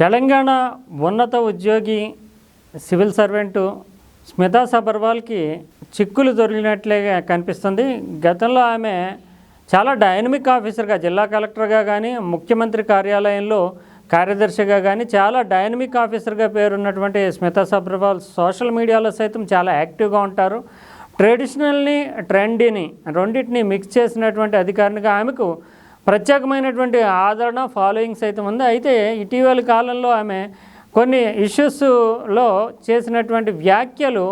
తెలంగాణ ఉన్నత ఉద్యోగి civil servant Smita సబర్వాల్కి చిక్కులు దొరికినట్లే కనిపిస్తుంది. గతంలో ఆమె చాలా డైనమిక్ ఆఫీసర్గా జిల్లా కలెక్టర్గా కానీ ముఖ్యమంత్రి కార్యాలయంలో కార్యదర్శిగా కానీ చాలా డైనమిక్ ఆఫీసర్గా పేరున్నటువంటి స్మితా సబర్వాల్ సోషల్ మీడియాలో సైతం చాలా యాక్టివ్గా ఉంటారు. ట్రెడిషనల్ని ట్రెండీని రెండింటిని మిక్స్ చేసినటువంటి అధికారినిగా ఆమెకు ప్రత్యేకమైనటువంటి ఆదరణ ఫాలోయింగ్ సైతం ఉంది. అయితే ఇటీవలి కాలంలో ఆమె కొన్ని ఇష్యూస్లో చేసినటువంటి వ్యాఖ్యలు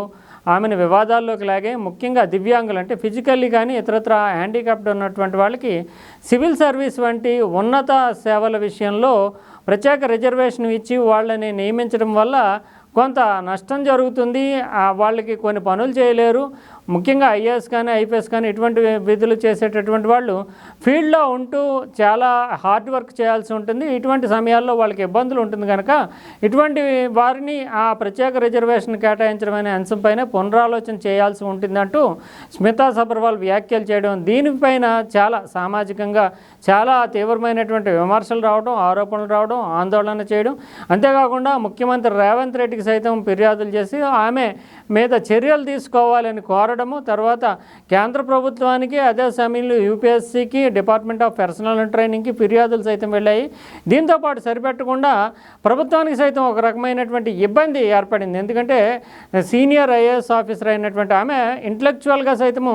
ఆమెను వివాదాల్లోకి లాగే ముఖ్యంగా దివ్యాంగులు అంటే ఫిజికల్లీ కానీ ఇతరత్ర హ్యాండిక్యాప్డ్ ఉన్నటువంటి వాళ్ళకి సివిల్ సర్వీస్ వంటి ఉన్నత సేవల విషయంలో ప్రత్యేక రిజర్వేషన్ ఇచ్చి వాళ్ళని నియమించడం వల్ల కొంత నష్టం జరుగుతుంది. వాళ్ళకి కొన్ని పనులు చేయలేరు. ముఖ్యంగా ఐఏఎస్ కానీ ఐపీఎస్ కానీ ఇటువంటి విధులు చేసేటటువంటి వాళ్ళు ఫీల్డ్లో ఉంటూ చాలా హార్డ్ వర్క్ చేయాల్సి ఉంటుంది. ఇటువంటి సమయాల్లో వాళ్ళకి ఇబ్బందులు ఉంటుంది కనుక ఇటువంటి వారిని ఆ ప్రత్యేక రిజర్వేషన్ కేటాయించడం అనే అంశంపైన పునరాలోచన చేయాల్సి ఉంటుందంటూ స్మితా సబర్వాల్ వ్యాఖ్యలు చేయడం దీనిపైన చాలా సామాజికంగా చాలా తీవ్రమైనటువంటి విమర్శలు రావడం ఆరోపణలు రావడం ఆందోళన చేయడం. అంతేకాకుండా ముఖ్యమంత్రి రేవంత్ రెడ్డికి సైతం ఫిర్యాదులు చేసి ఆమె మీద చర్యలు తీసుకోవాలని మారడము తర్వాత కేంద్ర ప్రభుత్వానికి అదే సమయంలో యూపీఎస్సీకి డిపార్ట్మెంట్ ఆఫ్ పర్సనల్ ట్రైనింగ్కి ఫిర్యాదులు సైతం వెళ్ళాయి. దీంతోపాటు సరిపెట్టకుండా ప్రభుత్వానికి సైతం ఒక రకమైనటువంటి ఇబ్బంది ఏర్పడింది. ఎందుకంటే సీనియర్ ఐఏఎస్ ఆఫీసర్ అయినటువంటి ఆమె ఇంటలెక్చువల్గా సైతము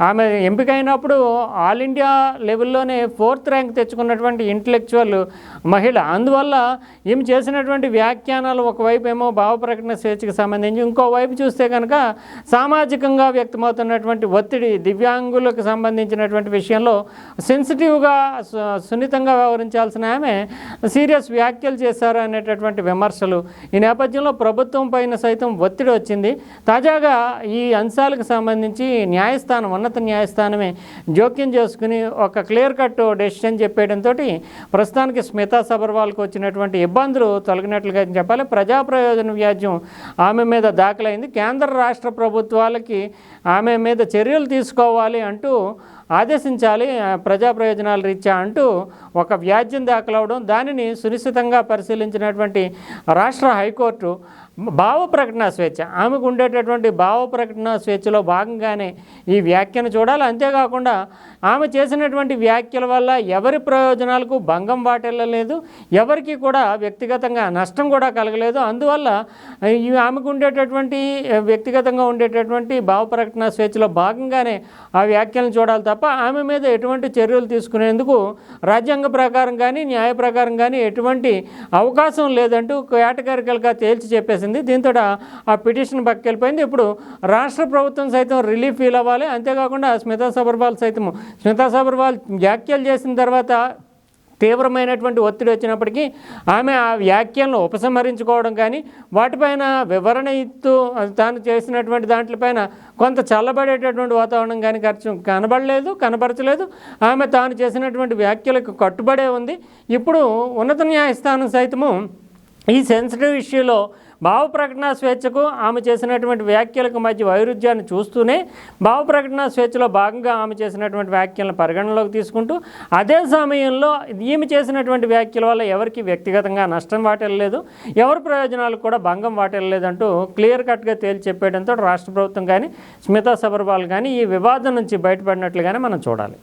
ఆమె ఎంపికైనప్పుడు ఆల్ ఇండియా లెవెల్లోనే ఫోర్త్ ర్యాంక్ తెచ్చుకున్నటువంటి ఇంటలెక్చువల్ మహిళ. అందువల్ల ఈమె చేసినటువంటి వ్యాఖ్యానాలు ఒకవైపు ఏమో భావ ప్రకటన స్వేచ్ఛకు సంబంధించి ఇంకోవైపు చూస్తే కనుక సామాజికంగా వ్యక్తమవుతున్నటువంటి ఒత్తిడి దివ్యాంగులకు సంబంధించినటువంటి విషయంలో సెన్సిటివ్గా సు- సున్నితంగా వ్యవహరించాల్సిన ఆమె సీరియస్ వ్యాఖ్యలు చేశారు అనేటటువంటి విమర్శలు. ఈ నేపథ్యంలో ప్రభుత్వం పైన సైతం ఒత్తిడి వచ్చింది. తాజాగా ఈ అంశాలకు సంబంధించి న్యాయస్థానం ఉన్నత న్యాయస్థానమే. జోక్యం చేసుకుని ఒక క్లియర్ కట్ డెసిషన్ చెప్పేయడంతో ప్రస్తుతానికి స్మితా సబర్వాల్కి వచ్చినటువంటి ఇబ్బందులు తొలగినట్లుగా చెప్పాలి. ప్రజా ప్రయోజన వ్యాజ్యం ఆమె మీద దాఖలైంది. కేంద్ర రాష్ట్ర ప్రభుత్వాలకి ఆమె మీద చర్యలు తీసుకోవాలి అంటూ ఆదేశించాలి ప్రజా ప్రయోజనాల రీత్యా అంటూ ఒక వ్యాజ్యం దాఖలవడం దానిని సునిశ్చితంగా పరిశీలించినటువంటి రాష్ట్ర హైకోర్టు భావ ప్రకటన స్వేచ్ఛ ఆమెకు ఉండేటటువంటి భావ ప్రకటన స్వేచ్ఛలో భాగంగానే ఈ వ్యాఖ్యను చూడాలి. అంతేకాకుండా ఆమె చేసినటువంటి వ్యాఖ్యల వల్ల ఎవరి ప్రయోజనాలకు భంగం వాటిల్లలేదు ఎవరికి కూడా వ్యక్తిగతంగా నష్టం కూడా కలగలేదు. అందువల్ల ఆమెకు ఉండేటటువంటి వ్యక్తిగతంగా ఉండేటటువంటి భావ ప్రకటన స్వేచ్ఛలో భాగంగానే ఆ వ్యాఖ్యలను చూడాలి తప్ప తప్ప ఆమె మీద ఎటువంటి చర్యలు తీసుకునేందుకు రాజ్యాంగ ప్రకారం కానీ న్యాయ ప్రకారం కానీ ఎటువంటి అవకాశం లేదంటూ కేటగారికల్గా తేల్చి చెప్పేసింది. దీంతో ఆ పిటిషన్ పక్కకెళ్ళిపోయింది ఇప్పుడు రాష్ట్ర ప్రభుత్వం సైతం రిలీఫ్ ఫీల్ అవ్వాలి. అంతేకాకుండా స్మితా సబర్వాల్ సైతం స్మితా సబర్వాల్ వ్యాఖ్యలు చేసిన తర్వాత తీవ్రమైనటువంటి ఒత్తిడి వచ్చినప్పటికీ ఆమె ఆ వ్యాఖ్యలను ఉపసంహరించుకోవడం కానీ వాటిపైన వివరణ ఇస్తూ తాను చేసినటువంటి దాంట్లపైన కొంత చల్లబడేటటువంటి వాతావరణం కానీ ఖర్చు కనబడలేదు కనబరచలేదు. ఆమె తాను చేసినటువంటి వ్యాఖ్యలకు కట్టుబడే ఉంది. ఇప్పుడు ఉన్నత న్యాయస్థానం సైతము ఈ సెన్సిటివ్ ఇష్యూలో భావ ప్రకటన స్వేచ్ఛకు ఆమె చేసినటువంటి వ్యాఖ్యలకు మధ్య వైరుధ్యాన్ని చూస్తూనే భావ ప్రకటన స్వేచ్ఛలో భాగంగా ఆమె చేసినటువంటి వ్యాఖ్యలను పరిగణనలోకి తీసుకుంటూ అదే సమయంలో ఈమె చేసినటువంటి వ్యాఖ్యల వల్ల ఎవరికి వ్యక్తిగతంగా నష్టం వాటిల్లలేదు ఎవరి ప్రయోజనాలు కూడా భంగం వాటిల్లలేదంటూ క్లియర్ కట్గా తేల్చి చెప్పేయడంతో రాష్ట్ర ప్రభుత్వం కానీ స్మితా సబర్వాల్ కానీ ఈ వివాదం నుంచి బయటపడినట్లుగానే మనం చూడాలి.